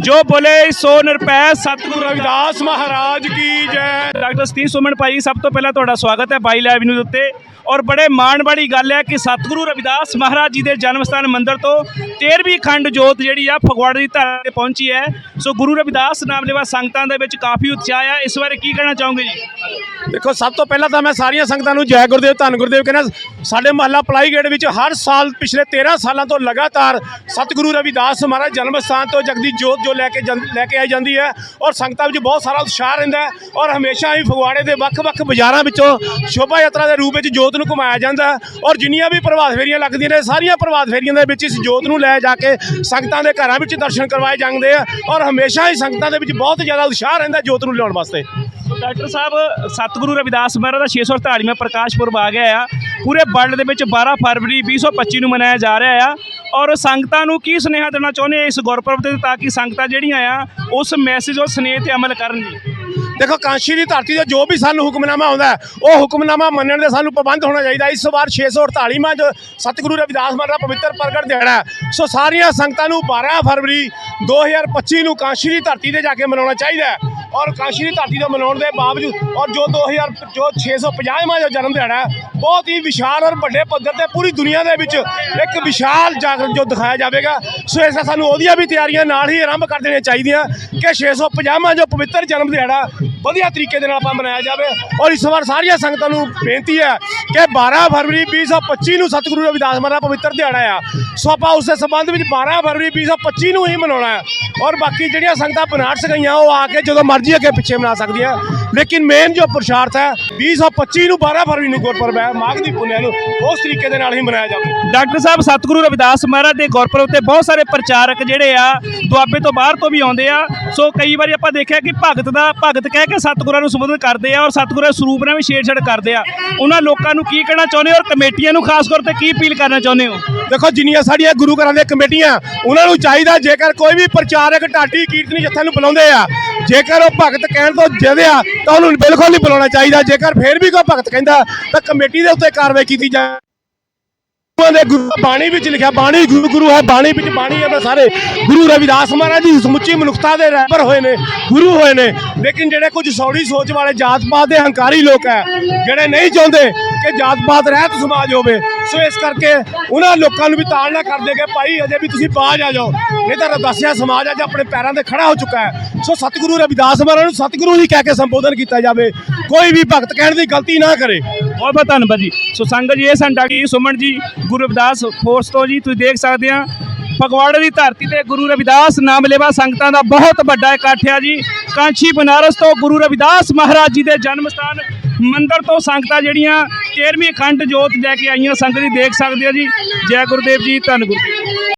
ਜੋ ਬੋਲੇ ਸੋ ਨਿਰਪੈ ਸਤਿਗੁਰੂ ਰਵਿਦਾਸ ਰਵਿਦਾਸ ਮਹਾਰਾਜ ਕੀ ਜੈ। ਡਾਕਟਰ ਸਤੀਸ਼ ਸੁਮਨ ਭਾਈ, ਸਭ ਤੋਂ ਪਹਿਲਾਂ ਤੁਹਾਡਾ ਸਵਾਗਤ ਹੈ ਬਾਈ ਲਾਈਵ ਨਿਊਜ਼ ਉੱਤੇ। ਔਰ ਬੜੇ ਮਾਣ ਵਾਲੀ ਗੱਲ ਹੈ ਕਿ ਸਤਿਗੁਰੂ ਰਵਿਦਾਸ ਮਹਾਰਾਜ ਜੀ ਦੇ ਜਨਮ ਸਥਾਨ ਮੰਦਿਰ ਤੋਂ 13ਵੀਂ ਖੰਡ ਜੋਤ ਜਿਹੜੀ ਆ ਫਗਵਾੜੇ ਦੀ ਧਰਤੀ ਤੇ ਪਹੁੰਚੀ ਹੈ। ਸੋ ਗੁਰੂ ਰਵਿਦਾਸ ਨਾਮ ਲੈਵਾ ਸੰਗਤਾਂ ਦੇ ਵਿੱਚ ਕਾਫੀ ਉਤਸ਼ਾਹ ਆ। ਇਸ ਬਾਰੇ ਕੀ ਕਹਿਣਾ ਚਾਹੋਗੇ ਜੀ? ਦੇਖੋ, ਸਭ ਤੋਂ ਪਹਿਲਾਂ ਤਾਂ ਮੈਂ ਸਾਰੀਆਂ ਸੰਗਤਾਂ ਨੂੰ ਜੈ ਗੁਰਦੇਵ, ਧੰਨ ਗੁਰਦੇਵ ਕਹਿੰਦਾ, ਸਾਡੇ ਮਹੱਲਾ ਪਲਾਈ ਗੇਟ ਵਿੱਚ ਹਰ ਸਾਲ ਪਿਛਲੇ 13 ਸਾਲਾਂ ਤੋਂ ਲਗਾਤਾਰ ਸਤਿਗੁਰੂ ਰਵਿਦਾਸ ਮਹਾਰਾਜ ਜਨਮ ਸਥਾਨ ਤੋਂ ਜਗਦੀ ਜੋਤ ਜੋ ਲੈ ਕੇ ਜਾਂ- ਲੈ ਕੇ ਆਈ ਜਾਂਦੀ ਹੈ ਔਰ ਸੰਗਤਾਂ ਵਿੱਚ ਬਹੁਤ ਸਾਰਾ ਉਤਸ਼ਾਹ ਰਹਿੰਦਾ ਹੈ ਔਰ ਹਮੇਸ਼ਾ ਹੀ ਫਗਵਾੜੇ ਦੇ ਵੱਖ-ਵੱਖ ਬਾਜ਼ਾਰਾਂ ਵਿੱਚੋਂ ਸ਼ੋਭਾ ਯਾਤਰਾ ਦੇ ਰੂਪ ਵਿੱਚ ਜੋਤ ਨੂੰ ਘੁਮਾਇਆ ਜਾਂਦਾ ਹੈ ਔਰ ਜਿੰਨੀਆਂ ਵੀ ਪ੍ਰਭਾਤ ਫੇਰੀਆਂ ਲੱਗਦੀਆਂ ਨੇ, ਸਾਰੀਆਂ ਪ੍ਰਭਾਤ ਫੇਰੀਆਂ ਦੇ ਵਿੱਚ ਇਸ ਜੋਤ ਨੂੰ ਲੈ ਜਾ ਕੇ ਸੰਗਤਾਂ ਦੇ ਘਰਾਂ ਵਿੱਚ ਦਰਸ਼ਨ ਕਰਵਾਏ ਜਾਂਦੇ ਆ ਔਰ ਹਮੇਸ਼ਾ ਹੀ ਸੰਗਤਾਂ ਦੇ ਵਿੱਚ ਬਹੁਤ ਜ਼ਿਆਦਾ ਉਤਸ਼ਾਹ ਰਹਿੰਦਾ ਜੋਤ ਨੂੰ ਲਿਆਉਣ ਵਾਸਤੇ। ਡਾਕਟਰ ਸਾਹਿਬ, ਸਤਿਗੁਰੂ ਰਵਿਦਾਸ ਮਹਾਰਾਜ ਦਾ 648ਵਾਂ ਪ੍ਰਕਾਸ਼ ਪੁਰਬ ਆ ਗਿਆ ਆ। ਪੂਰੇ ਵਰਲਡ ਦੇ ਵਿੱਚ 12 ਫਰਵਰੀ 2025 ਨੂੰ ਮਨਾਇਆ ਜਾ ਰਿਹਾ ਆ। ਔਰ ਸੰਗਤਾਂ ਨੂੰ ਕੀ ਸੁਨੇਹਾ ਦੇਣਾ ਚਾਹੁੰਦੇ ਇਸ ਗੁਰਪੁਰਬ ਤੇ ਤਾਂ ਕਿ ਸੰਗਤਾਂ ਜਿਹੜੀਆਂ ਆ, ਉਸ ਮੈਸੇਜ ਔਰ ਸੁਨੇਹ ਤੇ ਅਮਲ ਕਰਨ ਜੀ? ਦੇਖੋ, ਕਾਂਸ਼ੀ ਦੀ ਧਰਤੀ ਤੇ ਜੋ ਵੀ ਸਾਨੂੰ ਹੁਕਮਨਾਮਾ ਆਉਂਦਾ ਉਹ ਹੁਕਮਨਾਮਾ ਮੰਨਣ ਦੇ ਸਾਨੂੰ ਪਾਬੰਦ ਹੋਣਾ ਚਾਹੀਦਾ। ਇਸ ਵਾਰ 648ਵਾਂ ਜੋ ਸਤਿਗੁਰੂ ਰਵਿਦਾਸ ਮਹਾਰਾਜ ਦਾ ਪਵਿੱਤਰ ਪ੍ਰਗਟ ਦਿਹਾੜਾ ਸੋ ਸਾਰੀਆਂ ਸੰਗਤਾਂ ਨੂੰ 12 ਫਰਵਰੀ 2025 ਨੂੰ ਕਾਂਸ਼ੀ ਦੀ ਧਰਤੀ ਤੇ ਜਾ ਕੇ ਮਨਾਉਣਾ ਚਾਹੀਦਾ ਔਰ ਕਾਂਸ਼ੀ ਦੀ ਧਰਤੀ ਤੇ ਮਨਾਉਣ ਦੇ ਬਾਵਜੂਦ, ਔਰ ਜੋ 2000 ਜੋ 650ਵਾਂ ਜੋ ਜਨਮ ਦਿਹਾੜਾ ਬਹੁਤ ਹੀ ਵਿਸ਼ਾਲ ਔਰ ਵੱਡੇ ਪੱਧਰ ਤੇ ਪੂਰੀ ਦੁਨੀਆ ਦੇ ਵਿੱਚ ਇੱਕ ਵਿਸ਼ਾਲ ਜਾਗਰਣ ਜੋ ਦਿਖਾਇਆ ਜਾਵੇਗਾ। ਸੋ ਇਸ ਦਾ ਸਾਨੂੰ ਉਹਦੀਆਂ ਵੀ ਤਿਆਰੀਆਂ ਨਾਲ ਹੀ ਆਰੰਭ ਕਰ ਦੇਣੀਆਂ ਚਾਹੀਦੀਆਂ ਕਿ 650ਵਾਂ ਜੋ ਪਵਿੱਤਰ ਜਨਮ ਦਿਹਾੜਾ ਵਧੀਆ ਤਰੀਕੇ ਦੇ ਨਾਲ ਆਪਾਂ ਮਨਾਇਆ ਜਾਵੇ। ਔਰ ਇਸ ਵਾਰ ਸਾਰੀਆਂ ਸੰਗਤਾਂ ਨੂੰ ਬੇਨਤੀ ਹੈ ਕਿ 12 ਫਰਵਰੀ 2025 ਨੂੰ ਸਤਿਗੁਰੂ ਰਵਿਦਾਸ ਮਹਾਰਾਜ ਦਾ ਪਵਿੱਤਰ ਦਿਹਾੜਾ ਆ। ਸੋ ਆਪਾਂ ਉਸ ਦੇ ਸੰਬੰਧ ਵਿੱਚ 12 ਫਰਵਰੀ 2025 ਨੂੰ ਹੀ ਮਨਾਉਣਾ ਹੈ। ਔਰ ਬਾਕੀ ਜਿਹੜੀਆਂ ਸੰਗਤਾਂ ਬਨਾਰਸ ਗਈਆਂ, ਉਹ ਆ ਕੇ ਜਦੋਂ ਮਰਜ਼ੀ ਅੱਗੇ ਪਿੱਛੇ ਮਨਾ ਸਕਦੀਆਂ ਲੇਕਿਨ ਮੇਨ ਜੋ ਪੁਰਸ਼ਾਰਥ ਹੈ 2025 ਨੂੰ 12 ਫਰਵਰੀ ਨੂੰ ਗੁਰਪੁਰਬ ਹੈ, ਮਾਘ ਦੀ ਪੁੰਨਿਆ ਨੂੰ ਉਸ ਤਰੀਕੇ ਦੇ ਨਾਲ ਹੀ ਮਨਾਇਆ ਜਾਵੇ। ਡਾਕਟਰ ਸਾਹਿਬ, ਸਤਿਗੁਰੂ ਰਵਿਦਾਸ ਮਹਾਰਾਜ ਦੇ ਗੁਰਪੁਰਬ ਤੇ ਬਹੁਤ ਸਾਰੇ ਪ੍ਰਚਾਰਕ ਜਿਹੜੇ ਆ, ਦੁਆਬੇ ਤੋਂ ਬਾਹਰ ਤੋਂ ਵੀ ਆਉਂਦੇ ਆ। ਸੋ ਕਈ ਵਾਰੀ ਆਪਾਂ ਦੇਖਿਆ ਕਿ ਭਗਤ ਦਾ, ਭਗਤ ਕਹਿ ਕੇ ਸਤਿਗੁਰਾਂ ਨੂੰ ਸੰਬੋਧਨ ਕਰਦੇ ਆ ਔਰ ਸਤਿਗੁਰਾਂ ਦੇ ਸਰੂਪ ਨਾਲ ਵੀ ਛੇੜਛਾੜ ਕਰਦੇ ਆ। ਉਹਨਾਂ ਲੋਕਾਂ ਨੂੰ ਕੀ ਕਹਿਣਾ ਚਾਹੁੰਦੇ ਹੋ ਔਰ ਕਮੇਟੀਆਂ ਨੂੰ ਖਾਸ ਤੌਰ ਤੇ ਕੀ ਅਪੀਲ ਕਰਨਾ ਚਾਹੁੰਦੇ ਹੋ? ਦੇਖੋ ਜਿੰਨੀਆਂ ਸਾਡੀਆਂ ਗੁਰੂ ਘਰਾਂ ਦੀਆਂ ਕਮੇਟੀਆਂ, ਉਹਨਾਂ ਨੂੰ ਚਾਹੀਦਾ ਜੇਕਰ ਕੋਈ ਵੀ ਪ੍ਰਚਾਰਕ ਢਾਡੀ ਕੀਰਤਨੀ ਜੱਥਾ ਨੂੰ ਬੁਲਾਉਂਦੇ ਆ, ਜੇਕਰ ਉਹ ਭਗਤ ਕਹਿਣ ਤੋਂ ਜਦੇ ਆ, ਤਾਂ ਉਹਨੂੰ ਬਿਲਕੁਲ ਨਹੀਂ ਬੁਲਾਉਣਾ ਚਾਹੀਦਾ। ਜੇਕਰ ਫੇਰ ਵੀ ਕੋਈ ਭਗਤ ਕਹਿੰਦਾ, ਤਾਂ ਕਮੇਟੀ ਦੇ ਉੱਤੇ ਕਾਰਵਾਈ ਕੀਤੀ ਜਾ ਗੁਰੂਆਂ ਦੇ ਗੁਰੂ ਬਾਣੀ ਵਿੱਚ ਲਿਖਿਆ, ਬਾਣੀ ਗੁਰੂ ਗੁਰੂ ਹੈ, ਬਾਣੀ ਵਿੱਚ ਬਾਣੀ ਹੈ ਸਾਰੇ ਗੁਰੂ ਰਵਿਦਾਸ ਮਹਾਰਾਜ ਜੀ ਸਮੁੱਚੀ ਮਨੁੱਖਤਾ ਦੇ ਰਹਿਬਰ ਹੋਏ ਨੇ, ਗੁਰੂ ਹੋਏ ਨੇ। ਲੇਕਿਨ ਜਿਹੜੇ ਕੁਝ ਸੌੜੀ ਸੋਚ ਵਾਲੇ ਜਾਤ ਪਾਤ ਦੇ ਹੰਕਾਰੀ ਲੋਕ ਹੈ, ਜਿਹੜੇ ਨਹੀਂ ਚਾਹੁੰਦੇ ਕਿ ਜਾਤ ਪਾਤ ਰਹਿਤ ਸਮਾਜ ਹੋਵੇ, ਸੋ ਇਸ ਕਰਕੇ ਉਹਨਾਂ ਲੋਕਾਂ ਨੂੰ ਵੀ ਤਾੜਨਾ ਕਰਦੇ ਕਿ ਭਾਈ ਅਜੇ ਵੀ ਤੁਸੀਂ ਬਾਜ ਆ ਜਾਓ। ਨਹੀਂ ਤਾਂ ਰਦਾਸਿਆ ਸਮਾਜ ਅੱਜ ਆਪਣੇ ਪੈਰਾਂ ਤੇ ਖੜਾ ਹੋ ਚੁੱਕਾ ਹੈ। ਸੋ ਸਤਿਗੁਰੂ ਰਵਿਦਾਸ ਮਹਾਰਾਜ ਨੂੰ ਸਤਿਗੁਰੂ ਹੀ ਕਹਿ ਕੇ ਸੰਬੋਧਨ ਕੀਤਾ ਜਾਵੇ। ਕੋਈ ਵੀ ਭਗਤ ਕਹਿਣ ਦੀ ਗਲਤੀ ਨਾ ਕਰੇ। ਬਹੁਤ ਬਹੁਤ ਧੰਨਵਾਦ ਜੀ। ਸੋ ਸੰਗਤ ਜੀ, ਇਹ ਸਨ ਡਾਕਟਰ ਸੁਮਨ ਜੀ, ਗੁਰੂ ਰਵਿਦਾਸ ਫੋਰਸ ਤੋਂ ਜੀ, ਤੁਸੀਂ ਦੇਖ ਸਕਦੇ ਆ। ਫਗਵਾੜੇ ਦੀ ਧਰਤੀ ਤੇ ਗੁਰੂ ਰਵਿਦਾਸ ਨਾਮ ਲੈਵਾ ਸੰਗਤਾਂ ਦਾ ਬਹੁਤ ਵੱਡਾ ਇਕੱਠ ਆ ਜੀ। ਕਾਂਚੀ ਬਨਾਰਸ ਤੋਂ ਗੁਰੂ ਰਵਿਦਾਸ ਮਹਾਰਾਜ ਜੀ ਦੇ ਜਨਮ ਸਥਾਨ, ਮੰਦਰ ਤੋਂ ਸੰਗਤਾਂ ਜਿਹੜੀਆਂ 13ਵੀਂ ਖੰਡ ਜੋਤ ਲੈ ਕੇ ਆਈਆਂ ਸੰਗਤ ਜੀ, ਦੇਖ ਸਕਦੇ ਆ ਜੀ। ਜੈ ਗੁਰਦੇਵ ਜੀ, ਧੰਨ ਗੁਰੂ।